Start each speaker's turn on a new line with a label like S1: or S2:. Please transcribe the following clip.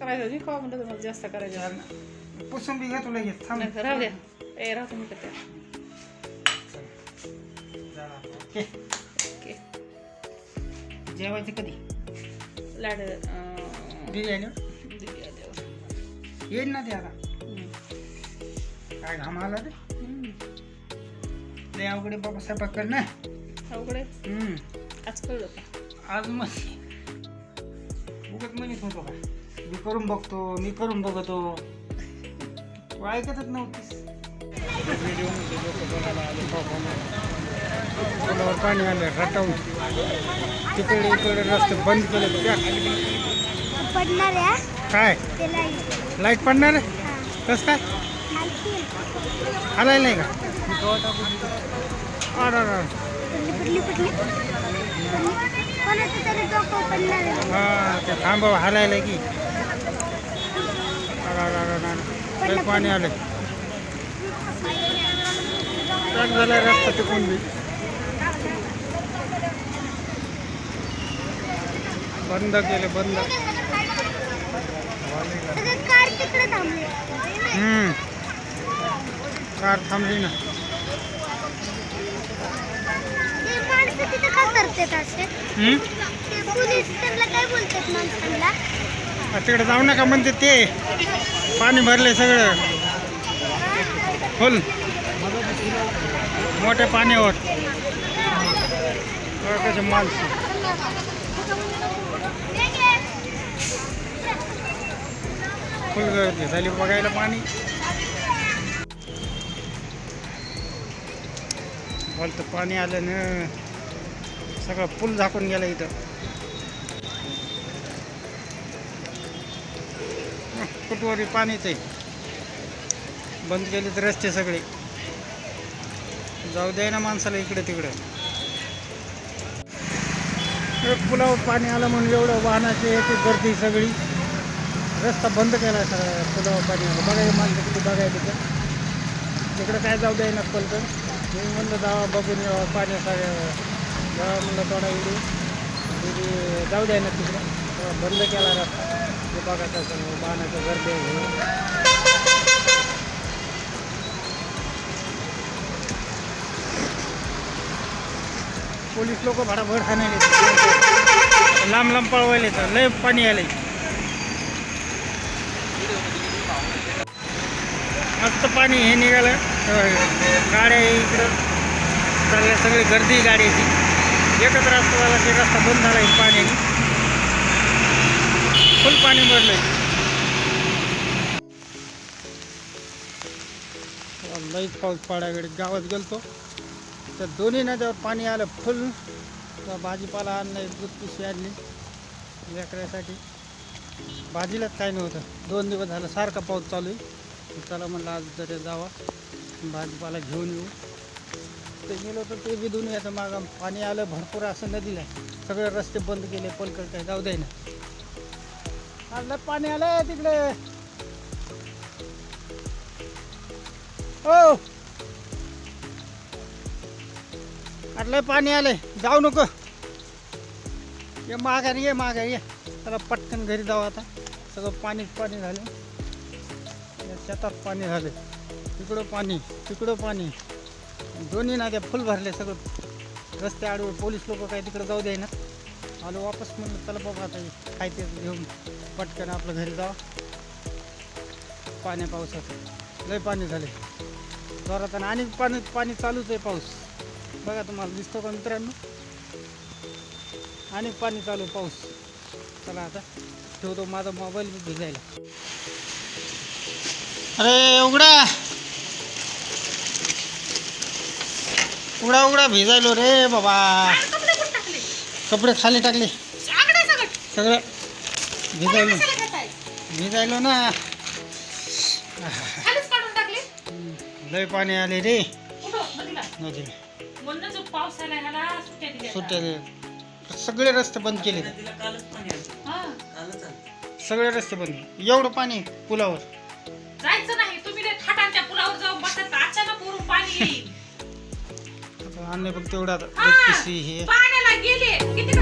S1: करायचं मी खावा म्हणलं तर मला जास्त करायचं
S2: पुसून बी घे तुला घे थांब
S1: नाही राहू द्या ए करते
S2: ओके.
S1: ओके
S2: जेवायचं कधी
S1: लाड
S2: बिर्याणी. येईल ना ते आता. काय घाम आला रे. लय अवघडे बाबा स्वयंपाक कर ना
S1: अवघड आहे.
S2: हम्म.
S1: आज कळलं का
S2: आज मग उगत म्हणत होतो का मी करून बघतो मी करून बघतो. तू ऐकतच नव्हतीस. पुलावर पाणी आलं रटावून तिकडे इकडे रस्ते बंद केले.
S3: पडणार आहे
S2: काय?
S3: लाइट
S2: लाइट पडणार आहे?
S3: हां.
S2: कसं काय? हालायला नाही का? अरे अरे, अरे.
S3: पडली पडली पडली. कोणाचं तरी डोकं पडणार आहे.
S2: हा ते थांबव हालायला की. अरे, पाणी आले पॅक झालाय रस्ता तिकून बी बंद केले बंद
S3: कार थांबली
S2: ना
S3: माणसं का असे पोलीस त्यांना काय बोलतात माणसांना
S2: तिकडे जाऊ नका म्हणते ते. पाणी भरले सगळं. फुल मोठ्या पाण्यावर. कसे माणसं. फुल गर्दी झाली बघायला पाणी. तर पाणी आलं ना सगळं पूल झाकून गेलं इथं. कुठवरी पाणीच आहे बंद केले तर रस्ते सगळे. जाऊ द्याय ना माणसाला इकडे तिकडे. पुलावर पाणी आलं म्हणून एवढं वाहनाची येते गर्दी सगळी. रस्ता बंद केला सगळा पुलावर पाणी आलं. बघायला माणसं किती बघाय तिथं. तिकडं काय जाऊ द्याय ना पलटं. मी म्हणलं जावा बघून यावा पाण्या सगळ्या जावा म्हणलं थोडा इडू जाऊ द्याय ना तिकडं. बंद केला रस्ता. ते गर्दी पोलीस लोक भडाभड खाण्याले लांब लांब पळवायले तर लय पाणी आले मस्त पाणी हे निघालं. गाड्या इकडं चालल्या सगळी गर्दी गाड्याची एकच रस्ता झाला ते रस्ता बंद झाला आहे पाण्याने फुल पाणी भरले लईच पाऊस पाडाकडे गावात गेलतो. तर दोन्ही नद्यावर पाणी आलं फुल. भाजीपाला आणलं दूध पिशवी आणली. लेकऱ्यासाठी भाजीलाच काय नव्हतं. दोन दिवस झालं सारखा पाऊस चालू आहे. चला म्हणलं आज जरी जावा. भाजीपाला घेऊन येऊ. ते गेलो तर ते बी दोन्ही आता मागं पाणी आलं. भरपूर असं नदीला. सगळे रस्ते बंद केले. पलकड काय जाऊ दे ना आलं पाणी आलं तिकडे. हो. आटलं पाणी आलंय. जाऊ नको. ये माघारी ये माघारी ये. चला पटकन घरी जाऊ आता. सगळं पाणी पाणी झालं. शेतात पाणी झालं. तिकडं पाणी तिकडं पाणी. दोन्ही नाद्या फुल भरले सगळं. रस्ते आडवे पोलीस लोक काय तिकडं जाऊ द्याय ना आलो वापस म्हणलं चला बाबा आता काय ते घेऊन. पटकन आपलं घरी जावा. पाण्या पावसात लय पाणी झाले. जोरात आणि पाणी पाणी चालूच आहे पाऊस. बघा तुम्हाला दिसतो का मित्रांनो? आणि पाणी चालू पाऊस. चला आता ठेवतो माझा मोबाईल बी भिजायला अरे उघडा. उघडा उघडा. भिजायलो रे बाबा.
S1: कपडे कुठे टाकले?
S2: कपडे खाली टाकले.
S1: सगळं
S2: भिजायलो भिजायलो ना.
S1: खालीच काढून टाकले?
S2: लय पाणी आले रे.
S1: नदीला? सुट्ट्या दिल्या.
S2: सगळे रस्ते बंद केले.
S1: हा.
S2: सगळे रस्ते बंद. एवढं पाणी पुलावर.
S1: जायचं नाही. तुम्ही पुलावर जाऊन बसत अचानक वरून पाणी
S2: आणले फक्त एवढं हे.
S1: पाण्याला गेले. किती